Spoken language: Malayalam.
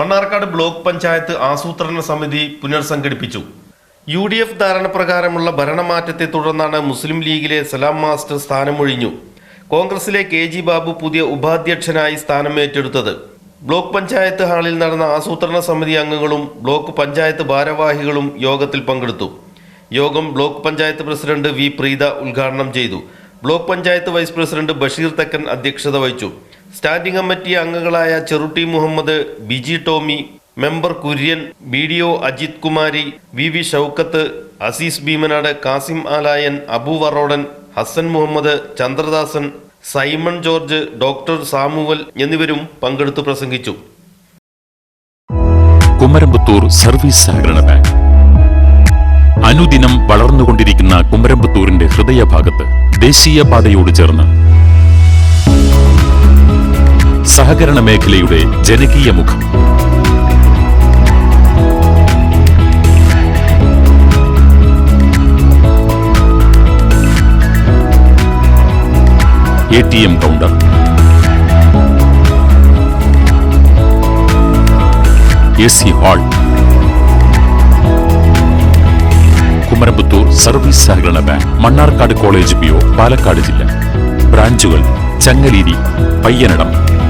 ബ്ലോക്ക് പഞ്ചായത്ത് ആസൂത്രണ സമിതി പുനർസംഘടിപ്പിച്ചു. യു ഡി എഫ് ധാരണപ്രകാരമുള്ള ഭരണമാറ്റത്തെ തുടർന്നാണ് മുസ്ലിം ലീഗിലെ സലാം മാസ്റ്റർ സ്ഥാനമൊഴിഞ്ഞു. കോൺഗ്രസിലെ കെ ജി ബാബു പുതിയ ഉപാധ്യക്ഷനായി സ്ഥാനം ഏറ്റെടുത്തത്. ബ്ലോക്ക് പഞ്ചായത്ത് ഹാളിൽ നടന്ന ആസൂത്രണ സമിതി അംഗങ്ങളും ബ്ലോക്ക് പഞ്ചായത്ത് ഭാരവാഹികളും യോഗത്തിൽ പങ്കെടുത്തു. യോഗം block panchayat president V Preetha ഉദ്ഘാടനം ചെയ്തു. Block panchayat vice president Basheer Thakkan അധ്യക്ഷത വഹിച്ചു. സ്റ്റാൻഡിംഗ് കമ്മിറ്റി അംഗങ്ങളായ Cherutty Muhammad Biji Tomy member Kurian B D O Ajith Kumari V V Shoukath Azeez Bheemanad Kasim Alayan Abu Varodan Hasan Muhammad Chandradasan Simon George doctor Samuel എന്നിവരും പങ്കെടുത്തു പ്രസംഗിച്ചു. കുമരമ്പത്തൂർ സർവീസ് സഹകരണ ബാങ്ക്. അനുദിനം വളർന്നുകൊണ്ടിരിക്കുന്ന കുമരമ്പത്തൂരിന്റെ ഹൃദയഭാഗത്ത് ദേശീയപാതയോട് ചേർന്ന് സഹകരണ മേഖലയുടെ ജനകീയ മുഖം. A T M counter. A C hall. Kumarampathur service സഹകരണ bank Mannarkkad college PO Palakkad ജില്ല. ബ്രാഞ്ചുകൾ Changaleeri Payyanadam.